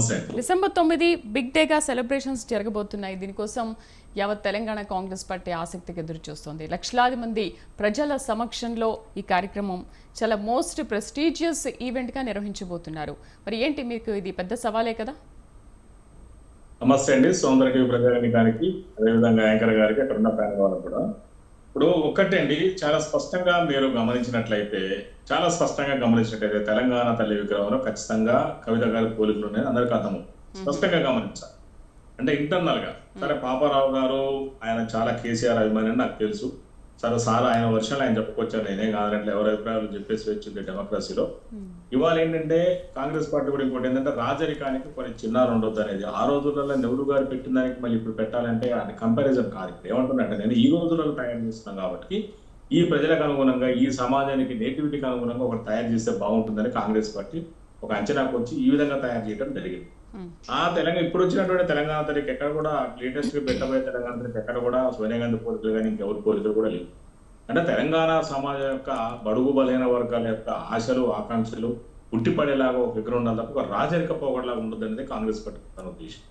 నమస్తే డిసెంబర్ తొమ్మిది బిగ్ డేగా సెలబ్రేషన్స్ జరగబోతున్నాయి. దీనికోసం యావత్ తెలంగాణ కాంగ్రెస్ పార్టీ ఆసక్తిగా ఎదురు చూస్తోంది లక్షలాది మంది ప్రజల సమక్షంలో ఈ కార్యక్రమం చాలా మోస్ట్ ప్రెస్టీజియస్ ఈవెంట్గా నిర్వహించబోతున్నారు. మరి ఏంటి మీకు ఇది పెద్ద సవాలే కదా? నమస్తే అండి. సౌందర్య టీవీ ప్రజానికానికి అదేవిధంగా యాంకర్ గారికి అక్కడ ఉన్న ప్యానల్ వాళ్ళకు కూడా ఇప్పుడు ఒక్కటండి చాలా స్పష్టంగా మీరు గమనించినట్లయితే చాలా స్పష్టంగా గమనించినట్లయితే తెలంగాణ తల్లి విగ్రహంలో ఖచ్చితంగా కవిత గారి పోలికలు ఉన్నాయి. అందరికీ అర్థము స్పష్టంగా గమనించాలి. అంటే ఇంటర్నల్గా. సరే పాపారావు గారు ఆయన చాలా కేసీఆర్ అభిమాని నాకు తెలుసు. సరే సార్ ఆయన వర్షాలు ఆయన చెప్పుకొచ్చారు. నేనే కాదంటే ఎవరి అభిప్రాయాలు చెప్పేసి వచ్చింది డెమోక్రసీలో ఇవాళ ఏంటంటే కాంగ్రెస్ పార్టీ కూడా ఇంకోటి ఏంటంటే రాజరికానికి కొన్ని చిన్నారు ఉండొద్దు అనేది. ఆ రోజులలో నెహ్రూ గారు పెట్టిన దానికి మళ్ళీ ఇప్పుడు పెట్టాలంటే అది కంపారిజన్ కాదు. ఇప్పుడు నేను ఈ రోజులలో తయారు చేస్తున్నాం కాబట్టి ఈ ప్రజలకు అనుగుణంగా ఈ సమాజానికి నేటివిటీకి అనుగుణంగా ఒకటి తయారు చేస్తే బాగుంటుందని కాంగ్రెస్ పార్టీ ఒక అంచనాకు వచ్చి ఈ విధంగా తయారు చేయడం జరిగింది. ఆ తెలంగాణ ఇప్పుడు వచ్చినటువంటి తెలంగాణ తరలికి ఎక్కడ కూడా లేటెస్ట్గా పెట్టబోయే తెలంగాణ తరలికి ఎక్కడ కూడా సోనియా గాంధీ పోలికలు కానీ ఇంకెవరి పోలికలు కూడా లేవు. అంటే తెలంగాణ సమాజం యొక్క బడుగు బలహీన వర్గాల యొక్క ఆశలు ఆకాంక్షలు పుట్టిపడేలాగా ఒక విగ్రహం ఉండాలి తప్ప ఒక రాజరిక పోగడలాగా ఉండదు అనేది కాంగ్రెస్ పార్టీ ఉద్దేశం.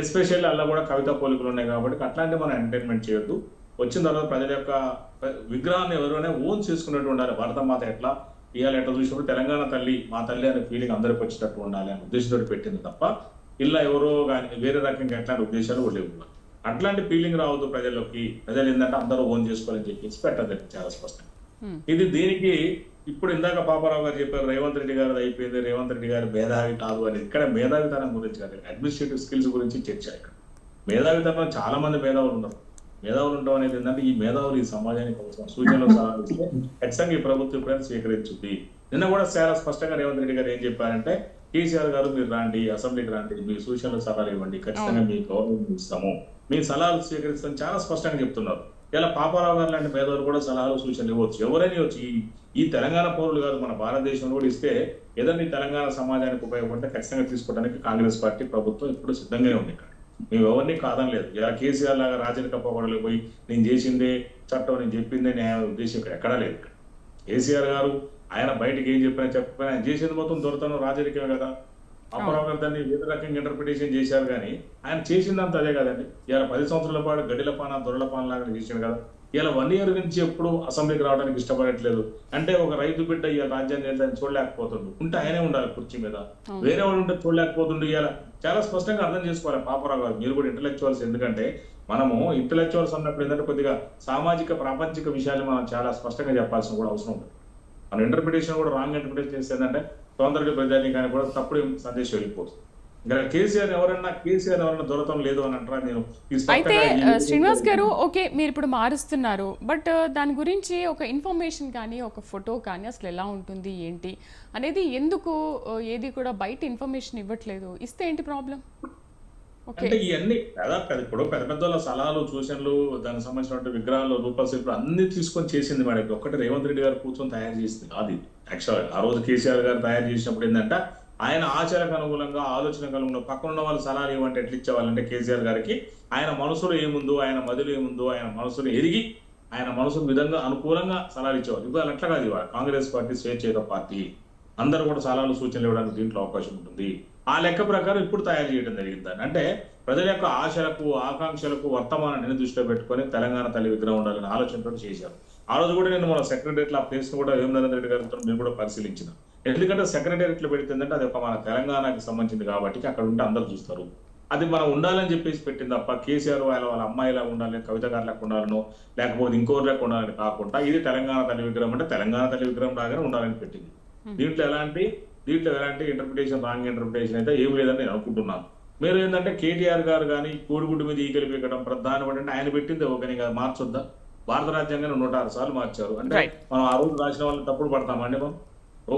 ఎస్పెషల్లీ అలా కూడా కవిత పోలికలు ఉన్నాయి కాబట్టి అట్లాంటి మనం ఎంటర్టైన్మెంట్ చేయొద్దు. వచ్చిన తర్వాత ప్రజల యొక్క విగ్రహాన్ని ఎవరైనా ఓన్ చేసుకున్నట్టు ఉండాలి. భారతమాత ఎట్లా ఇవాళ ఎట్లా చూసినప్పుడు తెలంగాణ తల్లి మా తల్లి అనే ఫీలింగ్ అందరికి వచ్చేటట్టు ఉండాలి అనే ఉద్దేశంతో పెట్టింది తప్ప ఇలా ఎవరో కానీ వేరే రకంగా ఎట్లాంటి ఉద్దేశాలు కూడా లేవు. అట్లాంటి ఫీలింగ్ రావద్దు ప్రజల్లోకి. ప్రజలు ఏంటంటే అందరూ ఓన్ చేసుకోవాలని చెప్పేసి పెట్టదు చాలా స్పష్టంగా. ఇది దీనికి ఇప్పుడు ఇందాక పాపారావు గారు చెప్పారు రేవంత్ రెడ్డి గారు అయిపోయింది రేవంత్ రెడ్డి గారు మేధావి కాదు అని. ఇక్కడ మేధావితనం గురించి కాదు అడ్మినిస్ట్రేటివ్ స్కిల్స్ గురించి చర్చ ఇక్కడ. మేధావితనం చాలా మంది మేధావులు ఉన్నారు. మేధావులు ఉండడం అనేది ఏంటంటే ఈ మేధావులు ఈ సమాజానికి అవసరం సూచనలు సలహాలు ఖచ్చితంగా ఈ ప్రభుత్వం ఎప్పుడైనా స్వీకరించుద్ది. నిన్న కూడా చాలా స్పష్టంగా రేవంత్ రెడ్డి గారు ఏం చెప్పారంటే కేసీఆర్ గారు మీరు రాండి అసెంబ్లీకి రండి మీ సూచనలు సలహాలు ఇవ్వండి ఖచ్చితంగా మీ గౌరవం ఇస్తాము. మీ సలహాలు స్వీకరిస్తాం చాలా స్పష్టంగా చెప్తున్నారు. ఇలా పాపారావు గారు లాంటి పేదవారు కూడా సలహాలు సూచనలు ఇవ్వచ్చు. ఎవరైనా ఇవ్వచ్చు. ఈ తెలంగాణ పౌరులు కాదు మన భారతదేశంలో కూడా ఇస్తే ఏదైనా ఈ తెలంగాణ సమాజానికి ఉపయోగపడితే ఖచ్చితంగా తీసుకోవడానికి కాంగ్రెస్ పార్టీ ప్రభుత్వం ఇప్పుడు సిద్ధంగానే ఉంది ఇక్కడ. మేము ఎవరిని కాదనలేదు. ఇలా కేసీఆర్ లాగా రాజరిక పోగొడలు పోయి నేను చేసిందే చట్టం నేను చెప్పిందే న్యాయ ఉద్దేశం ఇక్కడ ఎక్కడా లేదు ఇక్కడ. కేసీఆర్ గారు ఆయన బయటకి ఏం చెప్పినా చెప్పినా ఆయన చేసింది మొత్తం దొరతనం రాజరికమే కదా. అప్పరావు గారు దాన్ని వివిధ రకంగా ఇంటర్ప్రిటేషన్ చేశారు కానీ ఆయన చేసిందంతా అదే కదండి. ఇలా పది సంవత్సరాల పాటు గడిల పాన దొరల పాన లాగా చేసిండు కదా. ఇలా వన్ ఇయర్ నుంచి ఎప్పుడు అసెంబ్లీకి రావడానికి ఇష్టపడట్లేదు. అంటే ఒక రైతు బిడ్డ ఇలా రాజ్యాన్ని ఏదైనా చూడలేకపోతుండు. ఉంటే ఆయనే ఉండాలి కుర్చీ మీద. వేరే వాళ్ళు ఉంటే చూడలేకపోతుండు ఇలా చాలా స్పష్టంగా అర్థం చేసుకోవాలి పాపరావు గారు. మీరు కూడా ఇంటలెక్చువల్స్ ఎందుకంటే మనము ఇంటలెక్చువల్స్ అన్నప్పుడు ఏంటంటే కొద్దిగా సామాజిక ప్రాపంచిక విషయాలు మనం చాలా స్పష్టంగా చెప్పాల్సిన కూడా అవసరం ఉంటుంది మన ఇంటర్ప్రిటేషన్ కూడా రాంగ్ ఇంటర్ప్రిటేషన్ చేస్తే ఏంటంటే తొందరగా ప్రజానికి కూడా తప్పుడు సందేశం వెళ్ళిపోతుంది. కేసీఆర్ ఎవరన్నా కేసీఆర్ ఎవరన్నా దొరకడం లేదు అని అంటారా నేను. అయితే శ్రీనివాస్ గారు ఓకే మీరు ఇప్పుడు మారుస్తున్నారు బట్ దాని గురించి ఒక ఇన్ఫర్మేషన్ కానీ ఒక ఫోటో కానీ అసలు ఎలా ఉంటుంది ఏంటి అనేది ఎందుకు ఏది కూడా బయట ఇన్ఫర్మేషన్ ఇవ్వట్లేదు? ఇస్తే ఏంటి ప్రాబ్లం? అంటే ఇవన్నీ కదా ఇప్పుడు పెద్ద పెద్ద వాళ్ళ సలహాలు సూచనలు దానికి సంబంధించినటువంటి విగ్రహాలు రూపశిల్పులు అన్ని తీసుకొని చేసింది మేడం. ఒక్కటి రేవంత్ రెడ్డి గారు కూర్చొని తయారు చేసింది. కాదు యాక్చువల్ ఆ రోజు కేసీఆర్ గారు తయారు చేసినప్పుడు ఏంటంటే ఆయన ఆచరణకు అనుగుణంగా ఆలోచనకు అనుగుణంగా పక్కన ఉన్న వాళ్ళు సలహాలు ఇవ్వంటే ఎట్లా ఇచ్చేవాళ్ళంటే కేసీఆర్ గారికి. ఆయన మనసులో ఏముందో ఆయన మదిలో ఏముందో ఆయన మనసులో ఎరిగి ఆయన మనసు విధంగా అనుకూలంగా సలహాలు ఇచ్చేవాళ్ళు ఇప్పుడు అట్లా కాదు ఇవాళ. కాంగ్రెస్ పార్టీ స్వేచ్ఛేత పార్టీ. అందరూ కూడా సలహాలు సూచనలు ఇవ్వడానికి దీంట్లో అవకాశం ఉంటుంది. ఆ లెక్క ప్రకారం ఇప్పుడు తయారు చేయడం జరిగింది అంటే ప్రజల యొక్క ఆశలకు ఆకాంక్షలకు వర్తమానాన్ని దృష్టిలో పెట్టుకొని తెలంగాణ తల్లి విగ్రహం ఉండాలని ఆలోచనతో చేశారు. ఆ రోజు కూడా నేను మన సెక్రటరియట్ ఆ ప్లేస్ కూడా వేమనరేంద్ర రెడ్డి గారితో మేము కూడా పరిశీలించినాం. ఎందుకంటే సెక్రటరియట్లో పెడితే అది ఒక మన తెలంగాణకి సంబంధించింది కాబట్టి అక్కడ ఉంటే అందరూ చూస్తారు. అది మనం ఉండాలని చెప్పేసి పెట్టింది తప్ప కేసీఆర్ వాళ్ళ వాళ్ళ అమ్మాయిలా ఉండాలి కవిత గారిలాగా ఉండాలనో లేకపోతే ఇంకోరిలాగా ఉండాలని కాకుండా ఇది తెలంగాణ తల్లి విగ్రహం అంటే తెలంగాణ తల్లి విగ్రహం లాగానే ఉండాలని పెట్టింది. దీంట్లో ఎలాంటి దీంట్లో ఎలాంటి ఇంటర్ప్రిటేషన్ రాంగ్ ఇంటర్ప్రిటేషన్ అయితే ఏం లేదని నేను అనుకుంటున్నాను. మీరు ఏంటంటే కేటీఆర్ గారు కానీ కోడిగుడ్డు మీద ఈగలు పీకడం ప్రధాన అంటే ఆయన పెట్టింది కదా మార్చొద్దా? భారత రాజ్యాంగాన్ని నూట ఆరు సార్లు మార్చారు. అంటే. మనం ఆ రోజు రాసిన వాళ్ళని తప్పుడు పడతామండి మనం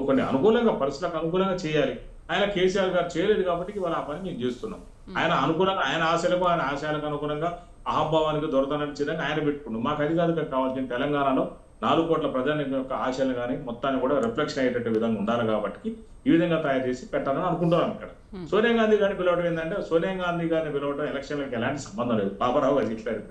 కొన్ని అనుకూలంగా పరిస్థితులకు అనుకూలంగా చేయాలి. ఆయన కేసీఆర్ గారు చేయలేదు కాబట్టి ఇవాళ ఆ పని మేము చేస్తున్నాం. ఆయన అనుకూలంగా ఆయన ఆశలకు ఆయన ఆశయాలకు అనుగుణంగా అహంభావానికి దొరదనచ్చిదంగా ఆయన పెట్టుకున్నాం. మాకు అది కాదు కదా కావాల్సింది తెలంగాణలో నాలుగు కోట్ల ప్రజల యొక్క ఆశలు కానీ మొత్తాన్ని కూడా రిఫ్లెక్షన్ అయ్యేటట్టు విధంగా ఉండాలి కాబట్టి ఈ విధంగా తయారు చేసి పెట్టాలని అనుకుంటున్నాం ఇక్కడ. సోనియా గాంధీ గారిని పిలవడం ఏంటంటే సోనియా గాంధీ గారిని పిలవడం ఎలక్షన్లకు ఎలాంటి సంబంధం లేదు. పాపరావు గారు చెప్పారు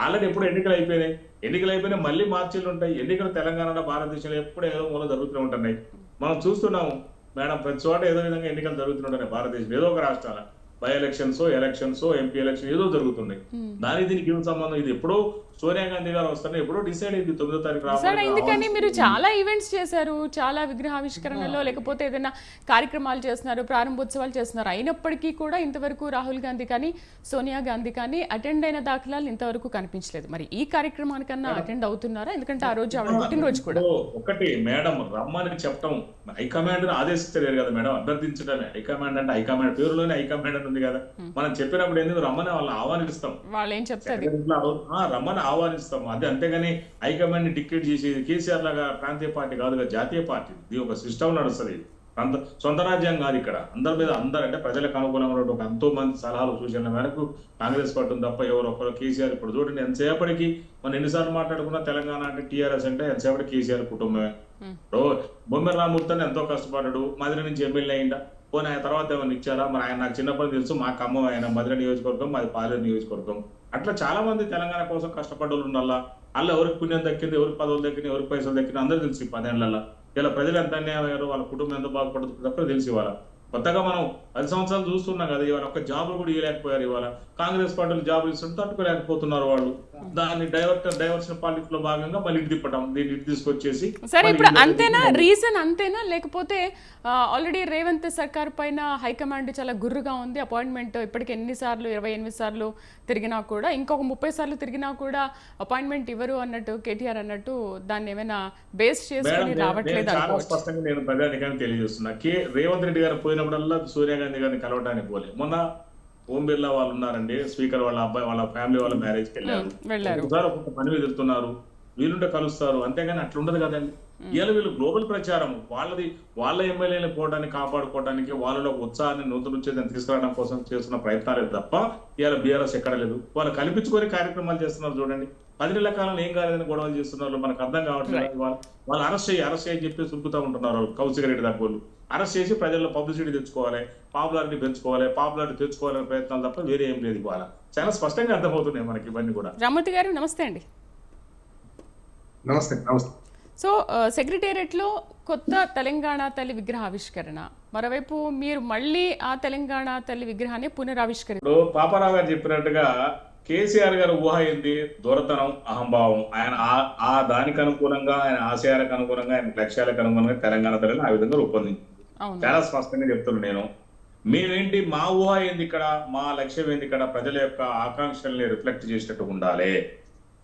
ఆల్రెడీ ఎప్పుడు ఎన్నికలు అయిపోయినాయి. ఎన్నికలు అయిపోయినాయి మళ్ళీ మార్చిలు ఉంటాయి. ఎన్నికలు తెలంగాణలో భారతదేశంలో ఎప్పుడు ఏదో మూల జరుగుతూనే ఉంటున్నాయి. మనం చూస్తున్నాము మేడం ప్రతి చోట ఏదో విధంగా ఎన్నికలు జరుగుతుంటాయి భారతదేశం ఏదో ఒక రాష్ట్రాల. By elections elections MP election ఏదో జరుగుతున్నాయి. దానికి దీనికి ఏం సంబంధం? ఇది ఎప్పుడో సోనియా గాంధీ గారు వస్తారని ఎప్పుడో డిసైడ్ అయింది తొమ్మిదో తారీఖు ఎందుకని మీరు చాలా ఈవెంట్స్ చేశారు చాలా విగ్రహావిష్కరణలో లేకపోతే ఏదైనా కార్యక్రమాలు చేస్తున్నారు ప్రారంభోత్సవాలు చేస్తున్నారు. అయినప్పటికీ కూడా ఇంతవరకు రాహుల్ గాంధీ కానీ సోనియా గాంధీ కానీ అటెండ్ అయిన దాఖలాలు ఇంతవరకు కనిపించలేదు. మరి ఈ కార్యక్రమానికన్నా అటెండ్ అవుతున్నారా? ఎందుకంటే ఆ రోజు ఆవిడ పుట్టినరోజు కూడా. ఒకటి మేడం రమ్మని చెప్పటం. హైకమాండ్ ఆదేశించలేరు కదా మేడం అభ్యర్థించడమే హైకమాండ్ అంటే హైకమాండ్ పేరులోనే హైకమాండ్ అని ఉంది కదా. మనం చెప్పినప్పుడు ఎందుకు రమ్మని వాళ్ళని ఆహ్వానిస్తాం. వాళ్ళు ఏం చెప్తారు రమ్మని ఆహ్వానిస్తాం. అదే అంతేగాని హైకమాండ్ని టికెట్ చేసేది కేసీఆర్ లాగా ప్రాంతీయ పార్టీ కాదు జాతీయ పార్టీ. ఇది ఒక సిస్టమ్ నడుస్తుంది. అంత సొంత రాజ్యం కాదు ఇక్కడ. అందరి మీద అందరు అంటే ప్రజలకు అనుకూలంగా ఒక ఎంతో మంది సలహాలు సూచనల మేరకు కాంగ్రెస్ పార్టీ తప్ప ఎవరు ఒక్కరు కేసీఆర్ ఇప్పుడు చూడండి ఎంతసేపటికి మనం ఎన్నిసార్లు మాట్లాడుకున్నా తెలంగాణ అంటే టీఆర్ఎస్ అంటే ఎంతసేపటికి కేసీఆర్ కుటుంబమే. ఇప్పుడు బొమ్మె రామూర్తి ఎంతో కష్టపడ్డాడు. మధుర నుంచి ఎమ్మెల్యే అయిందా పోనీ ఆయన తర్వాత ఏమైనా ఇచ్చారా? మరి ఆయన నాకు చిన్నప్పుడు తెలుసు మా ఖమ్మం ఆయన మధుర నియోజకవర్గం మాది పాలేరు నియోజకవర్గం. అట్లా చాలా మంది తెలంగాణ కోసం కష్టపడ్డోళ్ళు ఉండాలా? అల్ల ఎవరికి పుణ్యం దక్కింది ఎవరికి పదవులు దక్కింది ఎవరికి పైసలు దక్కింది అందరూ తెలిసి ఈ పదేళ్ళలో. ఇలా ప్రజలు ఎంత అన్యాయం అయ్యారు వాళ్ళ కుటుంబం ఎంత బాగుపడుతుంది తప్ప తెలిసి ఇవాళ. కొత్తగా మనం పది సంవత్సరాలు చూస్తున్నాం కదా ఇవాళ ఒక జాబులు కూడా ఇవ్వలేకపోయారు ఇవాళ. కాంగ్రెస్ పార్టీలు జాబులు ఇస్తుంటే తట్టుకోలేకపోతున్నారు వాళ్ళు. దాన్ని డైవర్టర్ డైవర్షన్ పాలిటిక్స్లో భాగంగా మళ్ళీ ఇటు తిప్పటం దీన్ని ఇటు తీసుకొచ్చేసి సరే ఇప్పుడు అంతేనా? రీజన్ అంతేనా? లేకపోతే ఆల్రెడీ రేవంత్ సర్కార్ పైన హైకమాండ్ చాలా గుర్రుగా ఉంది. అపాయింట్మెంట్ ఇప్పటికి ఎన్నిసార్లు ఇరవై ఎనిమిది సార్లు తిరిగినా కూడా ఇంకొక ముప్పై సార్లు తిరిగినా కూడా అపాయింట్మెంట్ ఇవ్వరు అన్నట్టు కేటీఆర్ అన్నట్టు దాన్ని ఏమైనా బేస్ చేసుకుని రావట్లేదు స్పష్టంగా నేను ప్రజానికాన్ని తెలియజేస్తున్నా. కే రేవంత్ రెడ్డి గారు పోయినప్పుడల్లా సోనియా గాంధీ గారిని కలవడానికి పోలే. మొన్న ఓం బిర్లా వాళ్ళు ఉన్నారండి. స్పీకర్ వాళ్ళ అబ్బాయి వాళ్ళ ఫ్యామిలీ వాళ్ళ మ్యారేజ్కి వెళ్ళారు. ఒకసారి ఒక్కొక్క పని మీద వెళ్తున్నారు వీలుంటే కలుస్తారు. అంతేగాని అట్లా ఉండదు కదండి ఇవాళ వీళ్ళు గ్లోబల్ ప్రచారం. వాళ్ళది వాళ్ళ ఎమ్మెల్యేలు పోవడానికి కాపాడుకోవడానికి వాళ్ళలో ఉత్సాహాన్ని నూతన ఉత్తేజాన్ని తీసుకురావడం కోసం చేస్తున్న ప్రయత్నాలే తప్ప ఇవాళ బీఆర్ఎస్ ఎక్కడ లేదు వాళ్ళు కల్పించుకొని కార్యక్రమాలు చేస్తున్నారు చూడండి. పది నెలల కాలంలో ఏం కాలేదని గొడవలు చేస్తున్నారు మనకు అర్థం కావట్లేదు? వాళ్ళు వాళ్ళు అరెస్ట్ చేయి అరెస్ట్ చేయి చెప్పి సురుకుతా ఉంటున్నారు వాళ్ళు కౌన్సిల్ రెడ్డి దగ్గర అరెస్ట్ చేసి ప్రజల్లో పబ్లిసిటీ తెచ్చుకోవాలి పాపులారిటీ పెంచుకోవాలి పాపులారిటీ తెచ్చుకోవాలనే ప్రయత్నాలు తప్ప వేరే ఏం లేదు ఇవాళ. చాలా స్పష్టంగా అర్థమవుతున్నాయి మనకి ఇవన్నీ కూడా. రమ్మతి గారు నమస్తే అండి. నమస్తే నమస్తే. సో సెక్రటేరియట్లో కొత్త తెలంగాణ తల్లి విగ్రహ ఆవిష్కరణ. మరోవైపు మీరు మళ్ళీ ఆ తెలంగాణ తల్లి విగ్రహాన్ని పునరావిష్కరి పాపారావు గారు చెప్పినట్టుగా కేసీఆర్ గారు ఊహ ఏంది? దొరతనం అహంభావం. ఆయన ఆ- దానికి అనుగుణంగా ఆయన ఆశయాలకు అనుగుణంగా ఆయన లక్ష్యాలకు అనుగుణంగా తెలంగాణ తల్లిని ఆ విధంగా రూపొందించింది చాలా స్పష్టంగా చెప్తున్నాను నేను. మేమేంటి మా ఊహ ఏంది ఇక్కడ? మా లక్ష్యం ఏంది ఇక్కడ? ప్రజల యొక్క ఆకాంక్షల్ని రిఫ్లెక్ట్ చేసేటట్టు ఉండాలి.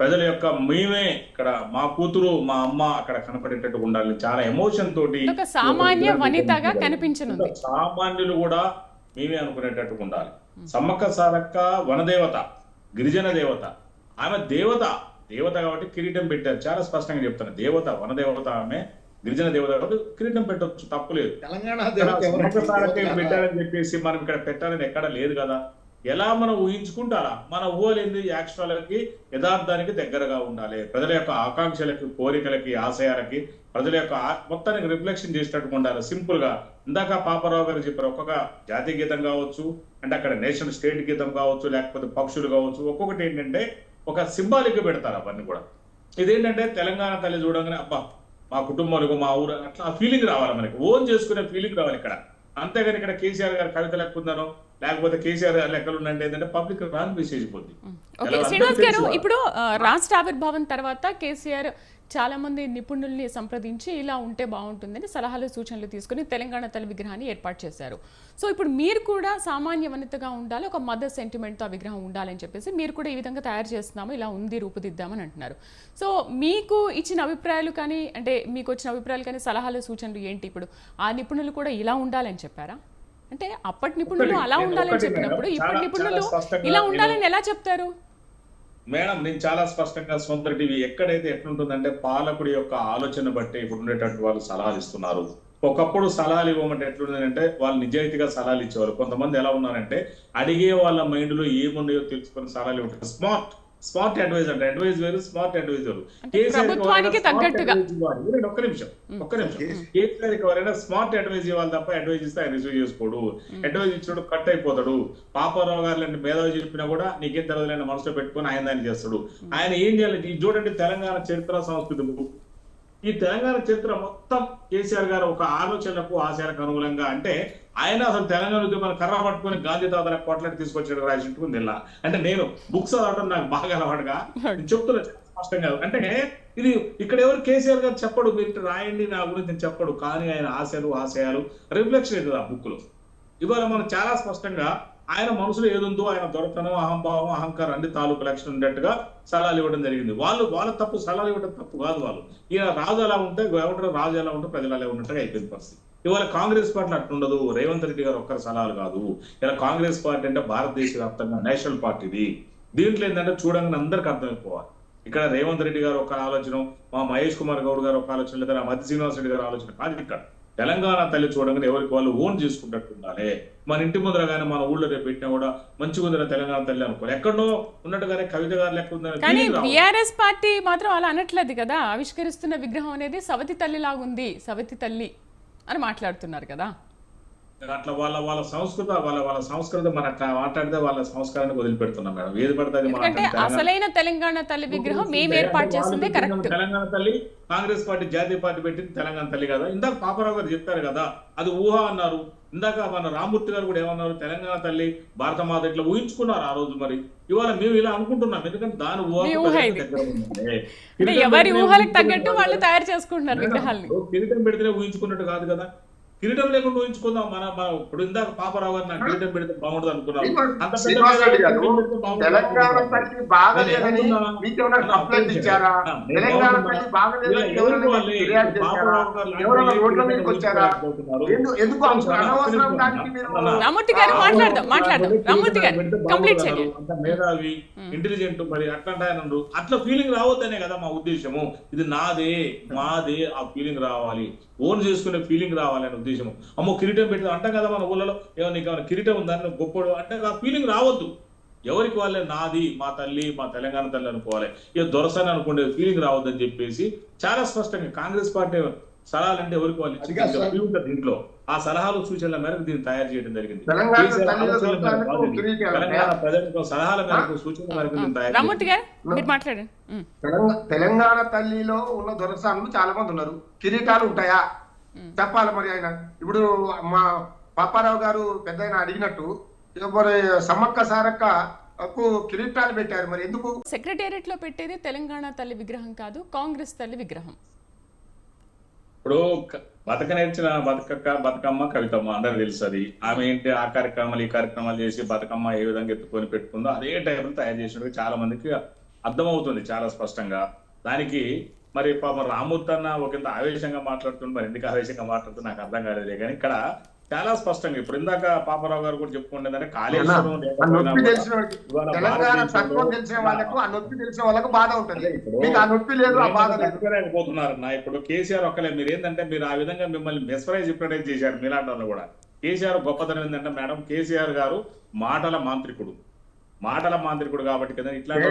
ప్రజల యొక్క మేమే ఇక్కడ మా కూతురు మా అమ్మ అక్కడ కనపడేటట్టు ఉండాలి చాలా ఎమోషన్ తోటి సామాన్య వనితగా కనిపించనుంది. సామాన్యులు కూడా మేమే అనుకునేటట్టు ఉండాలి. సమ్మక్క సారక్క వనదేవత. గిరిజన దేవత. ఆమె దేవత దేవత కాబట్టి కిరీటం పెట్టారు. చాలా స్పష్టంగా చెప్తాను దేవత వనదేవత ఆమె గిరిజన దేవత కాబట్టి కిరీటం పెట్టొచ్చు. తప్పులేదు తెలంగాణ దేవత పెట్టారని చెప్పేసి మనం ఇక్కడ పెట్టాలని ఎక్కడ లేదు కదా. ఎలా మనం ఊహించుకుంటారా మన ఊహలేని యాక్షన్లకి యథార్థానికి దగ్గరగా ఉండాలి. ప్రజల యొక్క ఆకాంక్షలకి కోరికలకి ఆశయాలకి ప్రజల యొక్క మొత్తానికి రిఫ్లెక్షన్ చేసినట్టు ఉండాలి. సింపుల్గా ఇందాక పాపారావు గారు చెప్పారు. ఒక్కొక్క జాతీయ గీతం కావచ్చు అంటే అక్కడ నేషనల్ స్టేట్ గీతం కావచ్చు లేకపోతే పక్షులు కావచ్చు ఒక్కొక్కటి ఏంటంటే ఒక సింబాలిక్ పెడతారు అవన్నీ కూడా. ఇదేంటంటే తెలంగాణ తల్లి చూడంగానే అబ్బా మా కుటుంబాలకు మా ఊరు అట్లా ఆ ఫీలింగ్ రావాలి మనకి. ఓన్ చేసుకునే ఫీలింగ్ రావాలి ఇక్కడ. అంతేగాని ఇక్కడ కేసీఆర్ గారు కవిత లెక్క లేకపోతే కేసీఆర్ లెక్కలు ఉందంటే ఏంటంటే పబ్లిక్ రాంగ్ మెసేజ్ పోద్ది. శ్రీనివాస్ గారు. ఇప్పుడు రాష్ట్ర ఆవిర్భావం తర్వాత కేసీఆర్ చాలా మంది నిపుణుల్ని సంప్రదించి ఇలా ఉంటే బాగుంటుందని సలహాలు సూచనలు తీసుకుని తెలంగాణ తల్లి విగ్రహాన్ని ఏర్పాటు చేశారు. సో ఇప్పుడు మీరు కూడా సామాన్య వనితగా ఉండాలి ఒక మదర్ సెంటిమెంట్తో ఆ విగ్రహం ఉండాలని చెప్పేసి మీరు కూడా ఈ విధంగా తయారు చేస్తున్నాము ఇలా ఉంది రూపుదిద్దామని అంటున్నారు. సో మీకు ఇచ్చిన అభిప్రాయాలు కానీ అంటే మీకు వచ్చిన అభిప్రాయాలు కానీ సలహాలు సూచనలు ఏంటి ఇప్పుడు? ఆ నిపుణులు కూడా ఇలా ఉండాలని చెప్పారా? అంటే అప్పటి నిపుణులు అలా ఉండాలని చెప్పినప్పుడు మేడం, ఇప్పటి నిపుణులు ఇలా నేను- ఉండాలని ఎలా చెప్తారు? మేడం నేను చాలా స్పష్టంగా సొంత టీవీ ఎక్కడైతే ఎట్లుంటుందంటే పాలకుడి యొక్క ఆలోచన బట్టి ఇప్పుడు ఉండేటట్టు వాళ్ళు సలహాలు ఇస్తున్నారు. ఒకప్పుడు సలహాలు ఇవ్వమంటే ఎట్లుందంటే వాళ్ళు నిజాయితీగా సలహాలు ఇచ్చేవారు కొంతమంది ఎలా ఉన్నారంటే అడిగే వాళ్ళ మైండ్లో ఏమున్నాయో తెలుసుకొని సలహాలు ఇవ్వటం. స్మార్ట్ స్మార్ట్ అడ్వైజ్ అంటే అడ్వైజ్ వేరు స్మార్ట్ అడ్వైజ్ వేరు. అంటే కేసీఆర్కి ప్రభుత్వానికి ఎవరైనా smart తగ్గట్టుగా. advice ఇవ్వాలి. వినండి, ఒక్క నిమిషం ఒక్క నిమిషం. కేసీఆర్ ఎవరైనా స్మార్ట్ అడ్వైజ్ ఇవ్వాలి తప్ప అడ్వైజ్ ఇస్తే ఆయన రిసీవ్ చేసుకోడు. అడ్వైజ్ ఇచ్చాడు కట్ అయిపోతాడు. పాపారావు గారు లాంటి మేధావి చెప్పినా కూడా నీకేం తెలియదులేని మనసులో పెట్టుకొని ఆయన దాన్ని చేస్తాడు. ఆయన ఏం చేయాలి ఇది చూడండి తెలంగాణ చరిత్ర సంస్కృతి ఈ తెలంగాణ చరిత్ర మొత్తం కేసీఆర్ గారు ఒక ఆలోచనకు ఆశయాలకు అనుగుణంగా అంటే ఆయన అసలు తెలంగాణ ఉద్యమాన్ని కర్ర పట్టుకొని గాంధీ తాతల కోట్లకి తీసుకొచ్చాడు రాసినట్టు నిల్లా అంటే నేను బుక్స్ చదవడం నాకు బాగా అలవాటుగా. చెప్తున్నా స్పష్టంగా అంటే ఇది ఇక్కడ ఎవరు కేసీఆర్ గారు చెప్పడు మీరు రాయండి నా గురించి నేను చెప్పడు. కానీ ఆయన ఆశలు ఆశయాలు రిఫ్లెక్షన్ అవుతుంది ఆ బుక్లో ఇవాళ మనం చాలా స్పష్టంగా ఆయన మనసులో ఏదుందో ఆయన దొరతనం అహంభావం అహంకారం అన్ని తాలూకు లక్షణం ఉండేట్టుగా సలహాలు ఇవ్వడం జరిగింది. వాళ్ళు వాళ్ళ తప్పు సలహాలు ఇవ్వడం తప్పు కాదు వాళ్ళు. ఈయన రాజు ఎలా ఉంటే ఎవరు రాజు ఎలా ఉంటే ప్రజలు అలా ఉన్నట్టుగా అయిపోయింది పరిస్థితి. ఇవాళ కాంగ్రెస్ పార్టీ అట్లుండదు రేవంత్ రెడ్డి గారు ఒక్కరి సలహాలు కాదు. ఇలా కాంగ్రెస్ పార్టీ అంటే భారతదేశ వ్యాప్తంగా నేషనల్ పార్టీది. దీంట్లో ఏంటంటే చూడంగానే అందరికి అర్థమైపోవాలి. ఇక్కడ రేవంత్ రెడ్డి గారు ఒక ఆలోచన మా మహేష్ కుమార్ గౌడ్ గారు ఒక ఆలోచన లేదా మధ్య శ్రీనివాస్ రెడ్డి గారు ఆలోచన కాదు ఇక్కడ. తెలంగాణ తల్లి చూడంగానే ఎవరికి వాళ్ళు ఓన్ చేసుకున్నట్టు ఉండాలి మన ఇంటి ముందర కానీ మన ఊళ్ళో రేపు పెట్టినా కూడా మంచిగా ఉందిరా తెలంగాణ తల్లి అనుకోవాలి. ఎక్కడో ఉన్నట్టుగానే కవిత గారు లెక్క ఉందని కానీ. బీఆర్ఎస్ పార్టీ మాత్రం అలా అనట్లేదు కదా. ఆవిష్కరిస్తున్న విగ్రహం అనేది సవతి తల్లి లాగుంది సవతి తల్లి అని మాట్లాడుతున్నారు కదా. అట్లా వాళ్ళ వాళ్ళ సంస్కృత వాళ్ళ వాళ్ళ సంస్కృతి మన అట్లా మాట్లాడితే వాళ్ళ సంస్కారాన్ని వదిలిపెడుతున్నాం మేడం. ఏది పడితే అది ఎందుకంటే మాట్లాడితే తెలంగాణ- అసలైన తెలంగాణ తల్లి విగ్రహం మేము ఏర్పాటు చేసిందే కరెక్ట్. తెలంగాణ తల్లి కాంగ్రెస్ పార్టీ జాతీయ పార్టీ పెట్టింది తెలంగాణ తల్లి కదా. ఇందాక పాపరావు గారు చెప్పారు కదా అది ఊహ అన్నారు. ఇందాక మన రామూర్తి గారు కూడా ఏమన్నారు? తెలంగాణ తల్లి భారత మాత ఇట్లా ఊహించుకున్నారు ఆ రోజు మరి. ఇవాళ మేము ఇలా అనుకుంటున్నాం. ఎందుకంటే దాని ఊహ ఎవరి ఊహలకు తగ్గట్టు వాళ్ళు తయారు చేసుకుంటున్నారు కిరీటం పెడితే ఊహించుకున్నట్టు కాదు కదా. కిరీటం లేకుండా ఊహించుకుందాం. మన మన ఇప్పుడు ఇందాక పాపరావు గారు నాకు కిరీటం పెడితే బాగుంటుంది అనుకున్నాం మేధావి ఇంటెలిజెంట్ మరి అట్లాంటి ఆయన. అట్లా ఫీలింగ్ రావద్దనే కదా మా ఉద్దేశము. ఇది నాదే మాదే ఆ ఫీలింగ్ రావాలి. ఓన్ చేసుకునే ఫీలింగ్ రావాలి అనే ఉద్దేశము. అమ్మో కిరీటం పెట్టి అంటాం కదా మన ఊళ్ళలో? ఏమో నీకు ఏమైనా కిరీటం ఉందని గొప్పడు. అంటే ఆ ఫీలింగ్ రావద్దు. ఎవరికి వాళ్ళే? నాది మా తల్లి మా తెలంగాణ తల్లి అనుకోవాలి. ఇక దొరసని అనుకునే ఫీలింగ్ రావద్దని చెప్పేసి చాలా స్పష్టంగా కాంగ్రెస్ పార్టీ సలహాలు అంటే ఎవరికి వాళ్ళు దీంట్లో. ఆ సలహాలు సూచనల మేరకు దీన్ని తయారు చేయడం జరిగింది. తెలంగాణ ప్రజలకు సలహాల మేరకు సూచనల మేరకు దీన్ని తయారు రామూర్తి గారు మీరు మాట్లాడండి. ఉమ్. తెలంగాణ తల్లిలో ఉన్న దొరసానులు చాలా మంది ఉన్నారు. కిరీటాలు ఉంటాయా? చెప్పాలి మరి ఆయన? ఇప్పుడు మా పాపారావు గారు పెద్ద అడిగినట్టు మరి సమ్మక్క సారక్కకు కిరీటాలు పెట్టారు. మరి ఎందుకు? సెక్రటేరియట్లో పెట్టేది తెలంగాణ తల్లి విగ్రహం కాదు కాంగ్రెస్ తల్లి విగ్రహం. ఇప్పుడు బతక నేర్చిన బతకక్క బతుకమ్మ కవితమ్మ అందరికి తెలుసు అది ఆమె ఏంటి ఆ కార్యక్రమాలు ఈ కార్యక్రమాలు చేసి బతుకమ్మ ఏ విధంగా ఎత్తుకొని పెట్టుకుందో అదే టైంలో తయారు చేసినట్టు చాలా మందికి అర్థమవుతుంది చాలా స్పష్టంగా. దానికి మరి పాపం రామూర్తి అన్న ఆవేశంగా మాట్లాడుతుంది మరి ఎందుకు ఆవేశంగా మాట్లాడుతుంది నాకు అర్థం కాలేదు కానీ ఇక్కడ చాలా స్పష్టంగా ఇప్పుడు ఇందాక పాపారావు గారు కూడా చెప్పుకుంటుందంటే కాళేశ్వరం నా ఇప్పుడు కేసీఆర్ ఒక్కలే మీరు ఏంటంటే మీరు ఆ విధంగా మిమ్మల్ని మెస్పరైజ్ హిప్నటైజ్ చేశారు మీలాంటి కూడా. కేసీఆర్ గొప్పతనం ఏంటంటే మేడం కేసీఆర్ గారు మాటల మాంత్రికుడు. మాటల మాంత్రికుడు కాబట్టి కదా ఇట్లాంటి.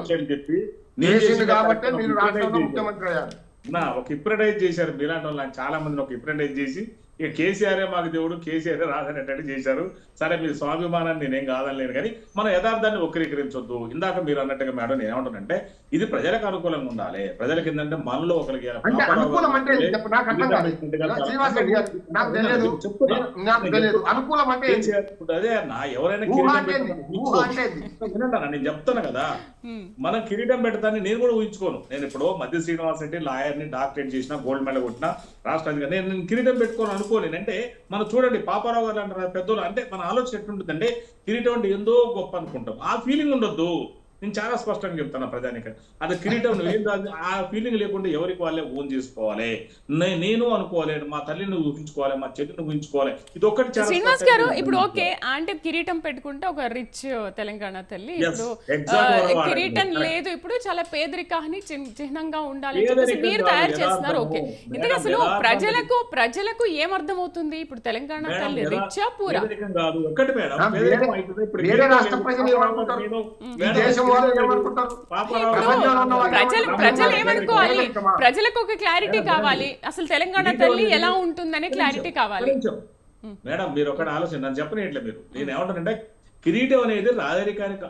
విషయాలు చెప్పి ఒక హిప్నటైజ్ చేశారు. మీలాంటి వాళ్ళు. నాకు చాలా మందిని ఒక హిప్నటైజ్ చేసి ఇక కేసీఆర్ మాకు దేవుడు కేసీఆర్ రాదనేటట్టు చేశారు. సరే మీ స్వాభిమానాన్ని నేనేం కాదనలేను కానీ మన యథార్థాన్ని వక్రీకరించొద్దు. ఇందాక మీరు అన్నట్టుగా మేడం నేను ఏమంటానంటే ఇది ప్రజలకు అనుకూలంగా ఉండాలి. ప్రజలకి ఏంటంటే మనలో ఒకరికి అనుకూలం అంటే అదే అన్న ఎవరైనా నేను చెప్తాను కదా. మనం కిరీటం పెడతాన్ని నేను కూడా ఊహించుకోను. నేను ఇప్పుడు మధ్య శ్రీనివాస్ రెడ్డి లాయర్ని డాక్టరేట్ చేసిన గోల్డ్ మెడల్ కొట్టిన రాష్ట్ర అధికారి నేను నేను కిరీటం పెట్టుకోను అనుకోలేను అంటే మనం చూడండి పాపారావు గారు అంటారు పెద్దోళ్ళు అంటే మన ఆలోచన ఎట్లుంటుందంటే తిరిగి అంటే ఎంతో గొప్ప అనుకుంటాం. ఆ ఫీలింగ్ ఉండొద్దు. నేను చాలా స్పష్టంగా చెప్తాను ప్రజానికి అది కిరీటం నువ్వు కాదు, ఆ ఫీలింగ్ లేకుండా ఎవరికి వాళ్ళే ఓన్ చేసుకోవాలి నేను అనుకోవాలి మా తల్లిని ఊహించుకోవాలి మా చెల్లిని ఊహించుకోవాలి ఇది ఒక్కటి చాలా శ్రీనివాస్ గారు. ఇప్పుడు ఓకే అంటే కిరీటం పెట్టుకుంటే ఒక రిచ్ తెలంగాణ తల్లి ఇప్పుడు. కిరీటం. లేదు ఇప్పుడు చాలా పేదరికాన్ని చిహ్- చిహ్నంగా పేదరికం మీరు తయారు చేస్తున్నారు ఓకే. ఇంతకీ అసలు. ప్రజలకు ప్రజలకు ఏమర్థమవుతుంది ఇప్పుడు తెలంగాణ తల్లి రిచ్చా పూరా కాదు ఒక్కటి మేడం ప్రజలు ప్రజలు? ఏమనుకోవాలి? ప్రజలకు ఒక క్లారిటీ కావాలి. అసలు తెలంగాణ తల్లి ఎలా ఉంటుందనే క్లారిటీ కావాలి. మేడం మీరు ఒకటి ఆలోచన నన్ను చెప్పనియట్లే మీరు. నేను ఏమంటానంటే కిరీటం అనేది రాజరికానికి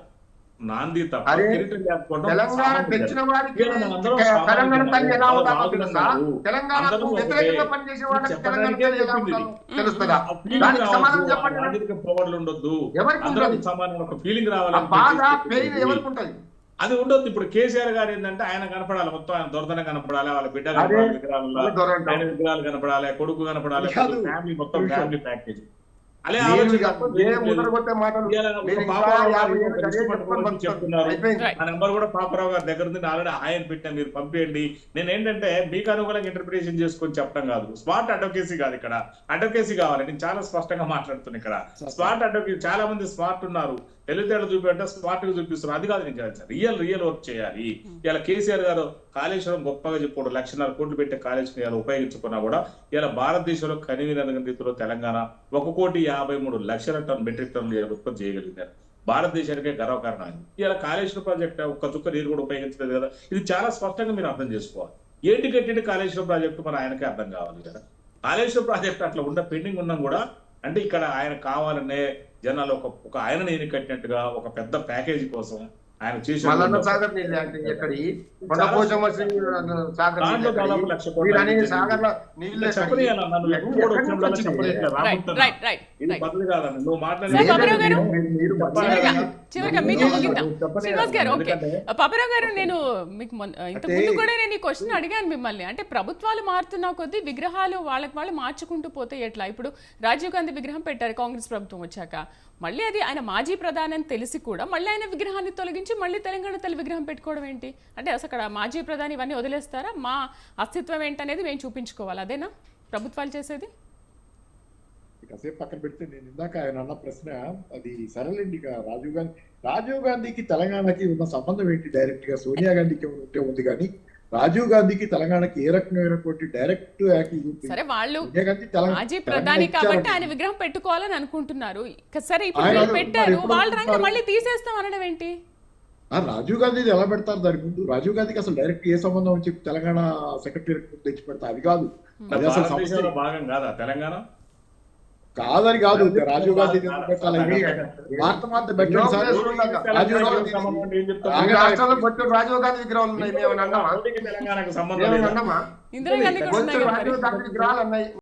నాంది తప్ప అరే, కిరీటం లేకపోవడం తెలంగాణ సామాన్యం తెచ్చిన కాదు. వారికి ఇలా మనందరం తెలంగాణ తల్లి ఎలా సామాన్యులం. ఉండాలో రాజులు తెలుసా ఉన్నారు. తెలంగాణకు అందరం ఒకటే. వ్యతిరేకంగా పనిచేసే వాళ్ళకి ఇది తెలంగాణ చెప్పడానికే తల్లి ఎలా చెప్పింది ఉండాలో తెలుస్తుందా ఆ feeling దానికి రావద్దు, సమాధానం ఆ చెప్పండి నాకు. రాజకీయ పోవడ్లు ఉండొద్దు ఎవరికి అందరం ఉంటుంది? సమానం ఒక ఫీలింగ్ రావాలి బాధ పెయిన్ ఎవరికి ఉంటుంది అది ఉండొద్దు ఇప్పుడు కేసీఆర్ గారు ఏంటంటే ఆయన కనపడాలి మొత్తం ఆయన దొరదన కనపడాలి వాళ్ళ బిడ్డ. కనపడాలి. ఆయన విగ్రహాలు కనపడాలి కొడుకు కనపడాలి. ఫ్యామిలీ మొత్తం. ఫ్యామిలీ ప్యాకేజ్ నెంబర్ కూడా పాపారావు గారి దగ్గర ఉంది. ఆల్రెడీ ఆయన పెట్టాను. మీరు పంపించండి నేను ఏంటంటే మీకు అనుకూలంగా ఇంటర్ప్రిటేషన్ చేసుకొని చెప్పడం కాదు. స్మార్ట్ అడ్వకేసీ కాదు ఇక్కడ. అడ్వకేసీ కావాలి. నేను చాలా స్పష్టంగా మాట్లాడుతున్నా ఇక్కడ. స్మార్ట్ అడ్వకేసీ చాలా మంది స్మార్ట్ ఉన్నారు. తెలివితేటలు చూపెట్టే స్మార్ట్గా చూపిస్తున్నారు. అది కాదు నేను రియల్ రియల్ వర్క్ చేయాలి. ఇలా కేసీఆర్ గారు కాళేశ్వరం గొప్పగా చెప్పుడు లక్షన్నర కోట్లు పెట్టే కాళేశ్వరం ఇలా ఉపయోగించుకున్నా కూడా ఇలా భారతదేశంలో కనివిన రీతిలో తెలంగాణ ఒక కోటి యాభై మూడు లక్షల టన్ మెట్రిక్ టన్లు ఉత్పత్తి చేయగలిగారు భారతదేశానికే గర్వకారణం ఇలా కాళేశ్వరం ప్రాజెక్ట్ ఒక్క చుక్క నీరు కూడా ఉపయోగించలేదు కదా. ఇది చాలా స్పష్టంగా మీరు అర్థం చేసుకోవాలి. ఏంటి కట్టిన కాళేశ్వరం ప్రాజెక్టు మన ఆయనకే అర్థం కావాలి కదా. కాళేశ్వరం ప్రాజెక్ట్ అట్లా ఉన్న పెండింగ్ ఉన్నా కూడా అంటే ఇక్కడ ఆయన కావాలనే జనాలు ఒక ఒక ఆయన నేను కట్టినట్టుగా ఒక పెద్ద ప్యాకేజీ కోసం ఆయన చేసిన పద్ధతి కాదండి నువ్వు సార్, చివరిగా ముగిద్దాం శ్రీనివాస్ గారు ఓకే. పాపరావు గారు నేను మీకు మొన్న- ఇంతకు అంటే- ముందు కూడా నేను ఈ క్వశ్చన్ అడిగాను మిమ్మల్ని. అంటే ప్రభుత్వాలు మారుతున్న కొద్దీ విగ్రహాలు వాళ్ళకి వాళ్ళు మార్చుకుంటూ పోతే ఎట్లా? ఇప్పుడు రాజీవ్ గాంధీ విగ్రహం పెట్టారు కాంగ్రెస్ ప్రభుత్వం వచ్చాక. మళ్ళీ అది ఆయన మాజీ ప్రధాని అని తెలిసి కూడా మళ్ళీ ఆయన విగ్రహాన్ని తొలగించి మళ్ళీ తెలంగాణ తల్లి విగ్రహం పెట్టుకోవడం ఏంటి? అంటే అసలు అక్కడ మాజీ ప్రధాని ఇవన్నీ వదిలేస్తారా? మా అస్తిత్వం ఏంటనేది మేము చూపించుకోవాలి. అదేనా? ప్రభుత్వాలు చేసేది? కాసేపు పక్కన పెడితే నేను ఇందాక ఆయన అన్న ప్రశ్న అది సరేలేండి ఇక రాజీవ్ గాంధీ రాజీవ్ గాంధీకి తెలంగాణకి ఉన్న సంబంధం ఏంటి డైరెక్ట్గా? సోనియా గాంధీకి ఉంటే ఉంది కానీ రాజీవ్ గాంధీకి తెలంగాణకి ఏ రకమైనటువంటి డైరెక్ట్ సరే వాళ్ళు గాంధీ మాజీ ప్రధాని కాబట్టి. ఆయన విగ్రహం పెట్టుకోవాలని అనుకుంటున్నారు. ఇక సరే ఇప్పుడు పెట్టారు వాళ్ళ రంగం? మళ్ళీ తీసేస్తాం అనడం ఏంటి? ఆ రాజీవ్ గాంధీది ఎలా పెడతారు దాని ముందు? రాజీవ్ గాంధీకి అసలు డైరెక్ట్ ఏ సంబంధం అని చెప్పి తెలంగాణ సెక్రటరీ తెచ్చి పెడతా అది కాదు. అది అసలు భాగం కాదా తెలంగాణ? కాదని కాదు రాజీవ్ గాంధీ పెట్టాలి. మాత పెట్టండి సార్. రాజీవ్ గాంధీ సంబంధం ఏం చెప్తారు? ఈ రాష్ట్రంలో బొచ్చు రాజీవ్ గాంధీ విగ్రహాలు ఉన్నాయి మేము అన్నామా. రాజీవ్ గాంధీ విగ్రహాలు ఉన్నాయి.